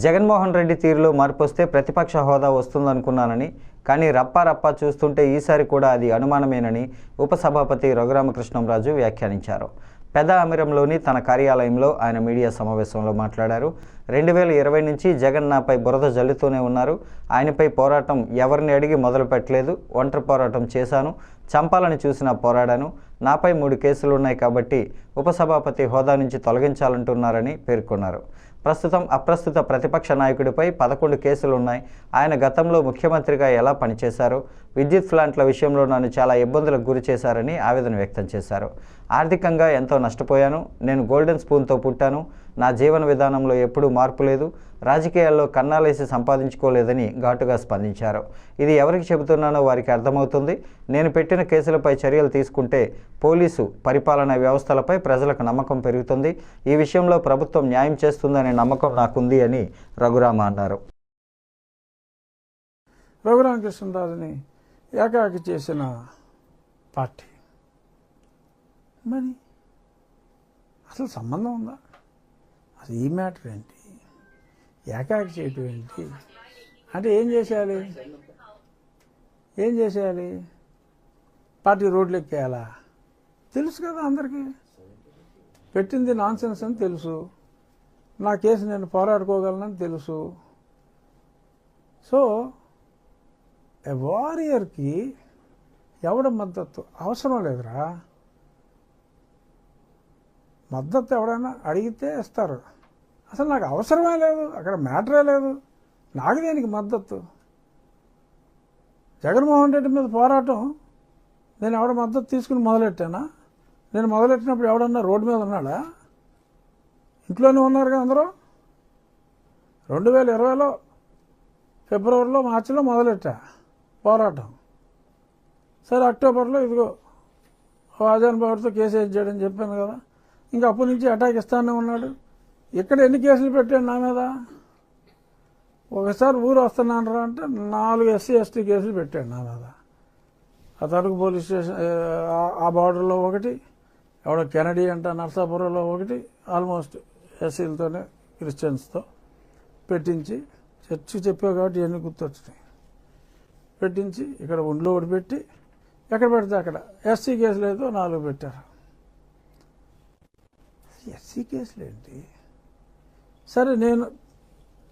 జగన్మోహన్ రెడ్డి తీరులో మార్పు వస్తే ప్రతిపక్ష హోదా వస్తుందనుకున్నానని కానీ రప్పా రప్పా చూస్తుంటే ఈసారి కూడా అది అనుమానమేనని ఉపసభాపతి రఘురామకృష్ణంరాజు వ్యాఖ్యానించారు. పెద్ద అమిరంలోని తన కార్యాలయంలో ఆయన మీడియా సమావేశంలో మాట్లాడారు. రెండు వేల ఇరవై నుంచి జగన్ నాపై బురద జల్లుతూనే ఉన్నారు. ఆయనపై పోరాటం ఎవరిని అడిగి మొదలు పెట్టలేదు. ఒంటరి పోరాటం చేశాను. చంపాలని చూసినా పోరాడాను. నాపై మూడు కేసులు ఉన్నాయి కాబట్టి ఉపసభాపతి హోదా నుంచి తొలగించాలంటున్నారని పేర్కొన్నారు. ప్రస్తుతం అప్రస్తుత ప్రతిపక్ష నాయకుడిపై పదకొండు కేసులు ఉన్నాయి ఆయన గతంలో ముఖ్యమంత్రిగా ఎలా పనిచేశారు? విద్యుత్ ప్లాంట్ల విషయంలో నన్ను చాలా ఇబ్బందులకు గురి చేశారని ఆవేదన వ్యక్తం చేశారు. ఆర్థికంగా ఎంతో నష్టపోయాను. నేను గోల్డెన్ స్పూన్తో పుట్టాను. నా జీవన విధానంలో ఎప్పుడూ మార్పు లేదు. రాజకీయాల్లో కన్నాలేసి సంపాదించుకోలేదని ఘాటుగా స్పందించారు. ఇది ఎవరికి చెబుతున్నానో వారికి అర్థమవుతుంది. నేను పెట్టిన కేసులపై చర్యలు తీసుకుంటే పోలీసు పరిపాలనా వ్యవస్థలపై ప్రజలకు నమ్మకం పెరుగుతుంది. ఈ విషయంలో ప్రభుత్వం న్యాయం చేస్తుందనే నమ్మకం నాకుంది అని రఘురామ అన్నారు. రఘురామకృష్ణరాజుని ఏకాకి చేసిన పార్టీ. మరి అసలు సంబంధం ఉందా? అసలు ఈ మ్యాటర్ ఏంటి? ఏకాకి చేయటం ఏంటి? అంటే ఏం చేసేయాలి? ఏం చేసేయాలి? పార్టీ రోడ్లు ఎక్కేయాలా? తెలుసు కదా అందరికీ. పెట్టింది నాన్ సెన్స్ అని తెలుసు. నా కేసు నేను పోరాడుకోగలనని తెలుసు. సో వారియర్కి ఎవడ మద్దతు? అవసరం లేదురా. మద్దతు ఎవడైనా అడిగితే ఇస్తారు. అసలు నాకు అవసరమే లేదు. అక్కడ మ్యాటరే లేదు. నాకు దేనికి మద్దతు? జగన్మోహన్ రెడ్డి మీద పోరాటం నేను ఎవడ మద్దతు తీసుకుని మొదలెట్టానా? నేను మొదలెట్టినప్పుడు ఎవడన్నా రోడ్డు మీద ఉన్నాడా? ఇంట్లోనే ఉన్నారుగా అందరూ? రెండు వేల ఇరవైలో ఫిబ్రవరిలో మార్చిలో మొదలెట్టా పోరాటం. సరే అక్టోబర్లో ఇదిగో ఆజాన్ బాబుతో కేసు చేయడం చెప్పాను కదా. ఇంకా అప్పటి నుంచి అటాక్ ఇస్తానే ఉన్నాడు. ఇక్కడ ఎన్ని కేసులు పెట్టాడు నా మీద? ఒకసారి ఊరు వస్తున్నాను రా అంటే నాలుగు ఎస్సీ ఎస్టీ కేసులు పెట్టాడు నా మీద. ఆ తరకు పోలీస్ స్టేషన్ ఆ- బార్డర్లో ఒకటి ఎవడో కెనడీ అంట నర్సాపురంలో ఒకటి ఆల్మోస్ట్ ఎస్సీలతోనే క్రిస్టియన్స్తో పెట్టించి చర్చి చెప్పావు కాబట్టి ఇవన్నీ గుర్తొచ్చినాయి. పెట్టించి ఇక్కడ ఒంట్లో ఒకటి పెట్టి ఎక్కడ పెడితే అక్కడ. ఎస్సీ కేసులు అయితే నాలుగు పెట్టారు. ఎస్సీ కేసులు ఏంటి సరే నేను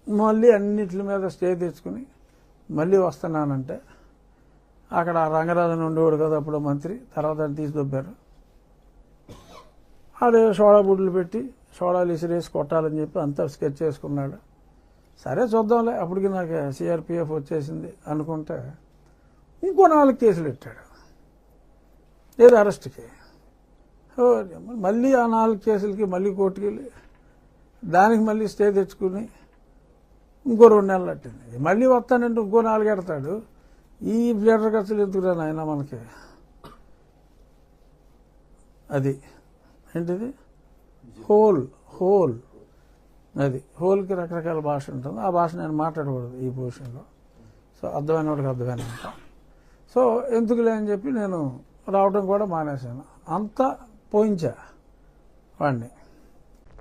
మళ్ళీ అన్నిటి మీద స్టే తెచ్చుకుని మళ్ళీ వస్తున్నానంటే అక్కడ ఆ రంగరాజన్ ఉండేవాడు కదా అప్పుడు మంత్రి తర్వాత తీసి దొబ్బారు అదే సోడా బుడ్లు పెట్టి సోడాలు ఇసిరేసి కొట్టాలని చెప్పి అంతా స్కెచ్ చేసుకున్నాడు. సరే చూద్దాంలే అప్పటికి నాకు సిఆర్పిఎఫ్ వచ్చేసింది అనుకుంటే ఇంకో నాలుగు కేసులు పెట్టాడు. లేదు అరెస్ట్కి? మళ్ళీ ఆ నాలుగు కేసులకి మళ్ళీ కోర్టుకి వెళ్ళి దానికి మళ్ళీ స్టే తెచ్చుకుని ఇంకో రెండు నెలలు పట్టింది. మళ్ళీ వస్తానంటే ఇంకో నాలుగు ఎడతాడు. ఈ బ్లేడర్ ఖర్చులు ఎందుకురా నాయన మనకి? అది ఏంటిది? Hole hole. అది హోల్కి రకరకాల భాష ఉంటుంది. ఆ భాష నేను మాట్లాడకూడదు ఈ పొజిషన్లో సో అర్థమైన వాడికి అర్థమైన సో ఎందుకులే అని చెప్పి నేను రావడం కూడా మానేశాను. అంత పోయించా వాడిని